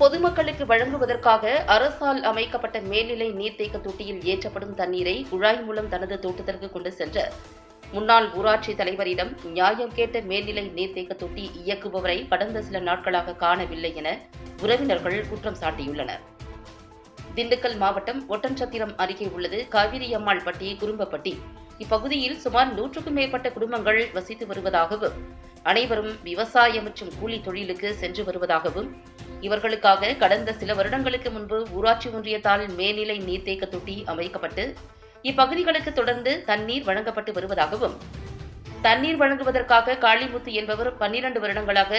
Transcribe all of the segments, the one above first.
பொதுமக்களுக்கு வழங்குவதற்காக அரசால் அமைக்கப்பட்ட மேல்நிலை நீர்த்தேக்க தொட்டியில் ஏற்றப்படும் தண்ணீரை குழாய் மூலம் தனது தோட்டத்திற்கு கொண்டு சென்ற முன்னாள் ஊராட்சி தலைவரிடம் நியாயம் கேட்ட மேல்நிலை நீர்த்தேக்க தொட்டி இயக்குபவரை கடந்த சில நாட்களாக காணவில்லை என உறவினர்கள் குற்றம் சாட்டியுள்ளனர். திண்டுக்கல் மாவட்டம் ஒட்டன்சத்திரம் அருகே உள்ளது காவிரி அம்மாள் பட்டி குறும்பப்பட்டி. இப்பகுதியில் சுமார் நூற்றுக்கும் மேற்பட்ட குடும்பங்கள் வசித்து வருவதாகவும் அனைவரும் விவசாயம் மற்றும் கூலி தொழிலுக்கு சென்று வருவதாகவும் இவர்களுக்காக கடந்த சில வருடங்களுக்கு முன்பு ஊராட்சி ஒன்றியத்தால் மேல்நிலை நீர்த்தேக்க தொட்டி அமைக்கப்பட்டு இப்பகுதிகளுக்கு தொடர்ந்து தண்ணீர் வழங்கப்பட்டு வருவதாகவும் தண்ணீர் வழங்குவதற்காக காளிமுத்து என்பவர் பன்னிரண்டு வருடங்களாக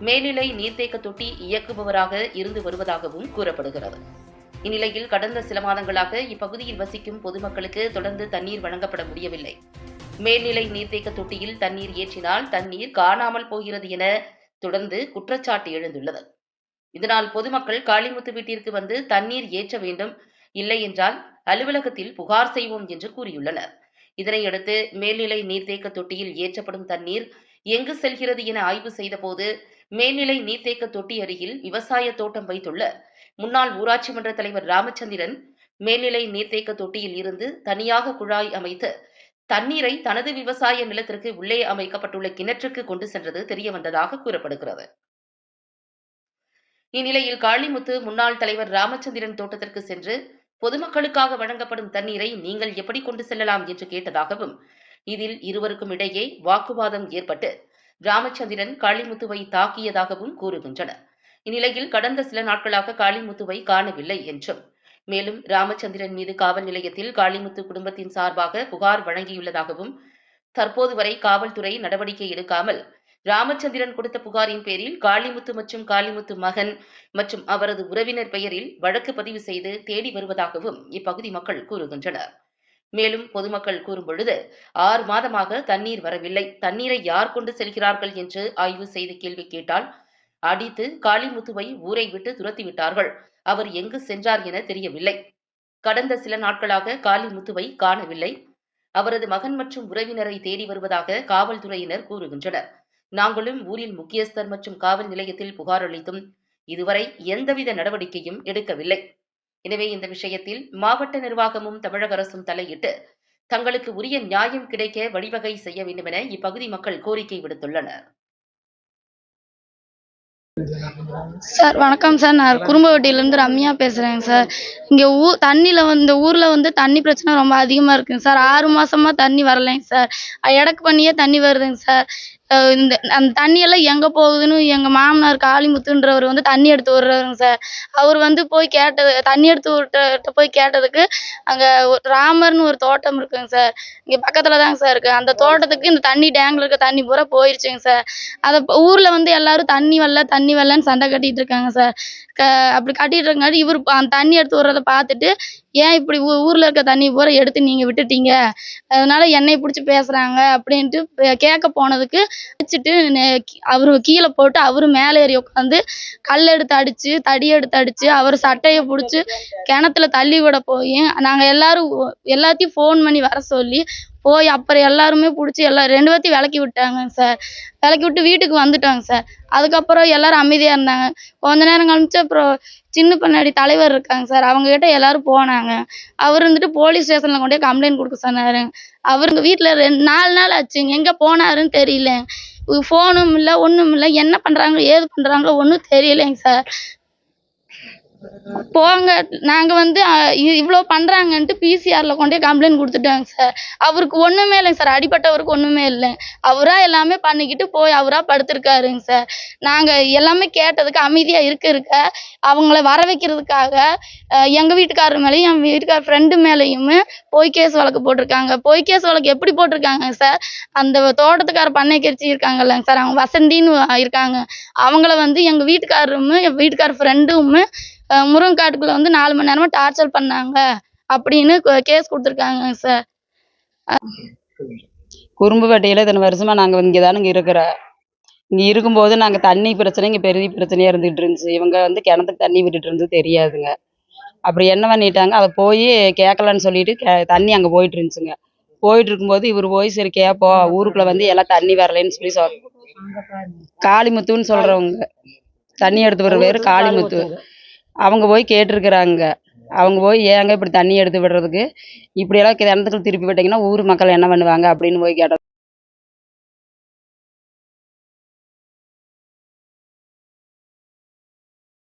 மேல்நிலை நீர்த்தேக்க தொட்டி இயக்குபவராக இருந்து வருவதாகவும் கூறப்படுகிறது. இந்நிலையில் கடந்த சில மாதங்களாக இப்பகுதியில் வசிக்கும் பொதுமக்களுக்கு தொடர்ந்து தண்ணீர் வழங்கப்பட முடியவில்லை. மேல்நிலை நீர்த்தேக்க தொட்டியில் தண்ணீர் ஏற்றினால் தண்ணீர் காணாமல் போகிறது என தொடர்ந்து குற்றச்சாட்டு எழுந்துள்ளது. இதனால் பொதுமக்கள் காளிமுத்து வீட்டிற்கு வந்து தண்ணீர் ஏற்ற வேண்டும் இல்லை என்றால் அலுவலகத்தில் புகார் செய்வோம் என்று கூறியுள்ளனர். இதனையடுத்து மேல்நிலை நீர்த்தேக்க தொட்டியில் ஏற்றப்படும் தண்ணீர் எங்கு செல்கிறது என ஆய்வு செய்தபோது மேல்நிலை நீர்த்தேக்க தொட்டி அருகில் விவசாய தோட்டம் வைத்துள்ள முன்னாள் ஊராட்சி மன்ற தலைவர் ராமச்சந்திரன் மேல்நிலை நீர்த்தேக்க தொட்டியில் இருந்து தனியாக குழாய் அமைத்து தண்ணீரை தனது விவசாய நிலத்திற்கு உள்ளே அமைக்கப்பட்டுள்ள கிணற்றுக்கு கொண்டு சென்றது தெரியவந்ததாக கூறப்படுகிறது. இந்நிலையில் காளிமுத்து முன்னாள் தலைவர் ராமச்சந்திரன் தோட்டத்திற்கு சென்று பொதுமக்களுக்காக வழங்கப்படும் தண்ணீரை நீங்கள் எப்படி கொண்டு செல்லலாம்? என்று கேட்டதாகவும் இதில் இருவருக்கும் இடையே வாக்குவாதம் ஏற்பட்டு ராமச்சந்திரன் காளிமுத்துவை தாக்கியதாகவும் கூறுகின்றனர். இந்நிலையில் கடந்த சில நாட்களாக காளிமுத்துவை காணவில்லை என்றும் மேலும் ராமச்சந்திரன் மீது காவல் நிலையத்தில் காளிமுத்து குடும்பத்தின் சார்பாக புகார் வழங்கியுள்ளதாகவும் தற்போது வரை காவல்துறை நடவடிக்கை எடுக்காமல் ராமச்சந்திரன் கொடுத்த புகாரின் பேரில் காளிமுத்து மற்றும் காளிமுத்து மகன் மற்றும் அவரது உறவினர் பெயரில் வழக்கு பதிவு செய்து தேடி வருவதாகவும் இப்பகுதி மக்கள் கூறுகின்றனர். மேலும் பொதுமக்கள் கூறும் பொழுது ஆறு மாதமாக தண்ணீர் வரவில்லை. தண்ணீரை யார் கொண்டு செல்கிறார்கள் என்று ஆய்வு செய்து கேள்வி கேட்டால் அடித்து காளிமுத்துவை ஊரை விட்டு துரத்திவிட்டார்கள் அவர் எங்கு சென்றார் என தெரியவில்லை. கடந்த சில நாட்களாக காளிமுத்துவை காணவில்லை. அவரது மகன் மற்றும் உறவினரை தேடி வருவதாக காவல்துறையினர் கூறுகின்றனர். நாங்களும் ஊரில் முக்கியஸ்தர் மற்றும் காவல் நிலையத்தில் புகார் அளித்தும் இதுவரை எந்தவித நடவடிக்கையும் எடுக்கவில்லை. எனவே இந்த விஷயத்தில் மாவட்ட நிர்வாகமும் தமிழக அரசும் தலையிட்டு தங்களுக்கு உரிய நியாயம் கிடைக்க வழிவகை செய்ய வேண்டுமென இப்பகுதி மக்கள் கோரிக்கை விடுத்துள்ளனர். சார் வணக்கம் சார். நான் குறும்பவட்டியிலேருந்து ரம்யா பேசுகிறேங்க சார். இங்கே ஊ தண்ணியில் வந்து ஊரில் வந்து தண்ணி பிரச்சனை ரொம்ப அதிகமாக இருக்குங்க சார். ஆறு மாசமா தண்ணி வரலைங்க சார். எடக்கு பண்ணியே தண்ணி வருதுங்க சார். இந்த அந்த தண்ணியெல்லாம் எங்கே போகுதுன்னு எங்கள் மாமனார் காளிமுத்துன்றவர் வந்து தண்ணி எடுத்து விட்றாருங்க சார். அவர் வந்து போய் கேட்டது தண்ணி எடுத்து விட்டுட்டு போய் கேட்டதுக்கு அங்கே ராமர்னு ஒரு தோட்டம் இருக்குங்க சார். இங்கே பக்கத்தில் தாங்க சார் இருக்குது அந்த தோட்டத்துக்கு இந்த தண்ணி டேங்கில் இருக்க தண்ணி பூரா போயிடுச்சுங்க சார். அதை ஊரில் வந்து எல்லாரும் தண்ணி வரல தண்ணி வரலன்னு சண்டை கட்டிகிட்டு இருக்காங்க சார். க அப்படி கட்டிகிட்டு இருக்கங்காட்டி இவர் அந்த தண்ணி எடுத்து விட்றத பார்த்துட்டு ஏன் இப்படி ஊ ஊரில் இருக்க தண்ணி பூரா எடுத்து நீங்கள் விட்டுட்டீங்க? அதனால் என்னை பிடிச்சி பேசுகிறாங்க அப்படின்ட்டு கேட்க போனதுக்கு அடிச்சிட்டு அவர் கீழே போட்டு அவர் மேலே ஏறி உட்காந்து கல் எடுத்து அடித்து தடி எடுத்து அடித்து அவர் சட்டையை பிடிச்சி கிணத்துல தள்ளி விட போய் நாங்கள் எல்லாரும் எல்லாத்தையும் ஃபோன் பண்ணி வர சொல்லி போய் அப்புறம் எல்லாருமே பிடிச்சி எல்லா ரெண்டு பேர்த்தையும் விலக்கி விட்டாங்க சார். விலக்கி விட்டு வீட்டுக்கு வந்துட்டோங்க சார். அதுக்கப்புறம் எல்லாரும் அமைதியாக இருந்தாங்க. கொஞ்ச நேரம் கழிச்சு அப்புறம் சின்ன பின்னாடி தலைவர் இருக்காங்க சார். அவங்ககிட்ட எல்லாரும் போனாங்க. அவர் இருந்துட்டு போலீஸ் ஸ்டேஷனில் கொண்டு போய் கம்ப்ளைண்ட் கொடுக்க சொன்னார். அவருங்க வீட்டில் ரெண்டு நாலு நாள் ஆச்சுங்க எங்கே போனாருன்னு தெரியல. ஃபோனும் இல்லை ஒன்றும் இல்லை. என்ன பண்ணுறாங்க ஏது பண்ணுறாங்களோ ஒன்றும் தெரியலைங்க சார். போங்க நாங்கள் வந்து இ- இவ்வளோ பண்ணுறாங்கன்ட்டு பிசிஆரில் கொண்டே கம்ப்ளைண்ட் கொடுத்துட்டாங்க சார் அவருக்கு ஒன்றுமே இல்லைங்க சார் அடிபட்டவருக்கு ஒன்றுமே இல்லை. அவராக எல்லாமே பண்ணிக்கிட்டு போய் அவராக படுத்திருக்காருங்க சார் நாங்கள் எல்லாமே கேட்டதுக்கு அமைதியாக இருக்க இருக்க அவங்கள வர வைக்கிறதுக்காக எங்கள் வீட்டுக்காரர் மேலேயும் என் வீட்டுக்கார் ஃப்ரெண்டு மேலேயுமே பொய் கேஸ் வழக்கு போட்டிருக்காங்க. பொய் கேஸ் வழக்கு எப்படி போட்டிருக்காங்க சார் அந்த தோட்டத்துக்கார பண்ணை கரிச்சி இருக்காங்கல்லங்க சார் அவங்க வசந்தின்னு இருக்காங்க. அவங்கள வந்து எங்கள் வீட்டுக்காரரும் என் வீட்டுக்கார ஃப்ரெண்டுமே முருங்கைக்காட்டுக்குள்ள வந்து நாலு மணி நேரமாக டார்ச்சர் பண்ணாங்க. அப்படின்னு கேஸ் கொடுத்துருக்காங்க சார் குறும்புப்பேட்டையில் இத்தனை வருஷமாக நாங்கள் இங்கே தானுங்க இருக்கிறோம். இங்கே இருக்கும்போது நாங்கள் தண்ணி பிரச்சனை இங்கே பெரிய பிரச்சனையாக இருந்துகிட்டு இருந்துச்சு. இவங்க வந்து கிணத்துக்கு தண்ணி விட்டுட்டு இருந்தது தெரியாதுங்க. அப்புறம் என்ன பண்ணிட்டாங்க அதை போய் கேட்கலன்னு சொல்லிட்டு கே தண்ணி அங்கே போயிட்டு இருந்துச்சுங்க. போயிட்டு இருக்கும்போது இவர் போய் சரி கேட்போம் ஊருக்குள்ளே வந்து எல்லாம் தண்ணி வரலைன்னு சொல்லி சொல் காளிமுத்துன்னு சொல்கிறவங்க தண்ணி எடுத்து விடுற பேர் காளிமுத்து. அவங்க போய் கேட்டிருக்குறாங்க. அவங்க போய் ஏங்க இப்படி தண்ணி எடுத்து விடுறதுக்கு? இப்படியெல்லாம் கிணத்துக்குள்ள திருப்பி விட்டீங்கன்னா ஊர் மக்கள் என்ன பண்ணுவாங்க? அப்படின்னு போய் கேட்டோம்.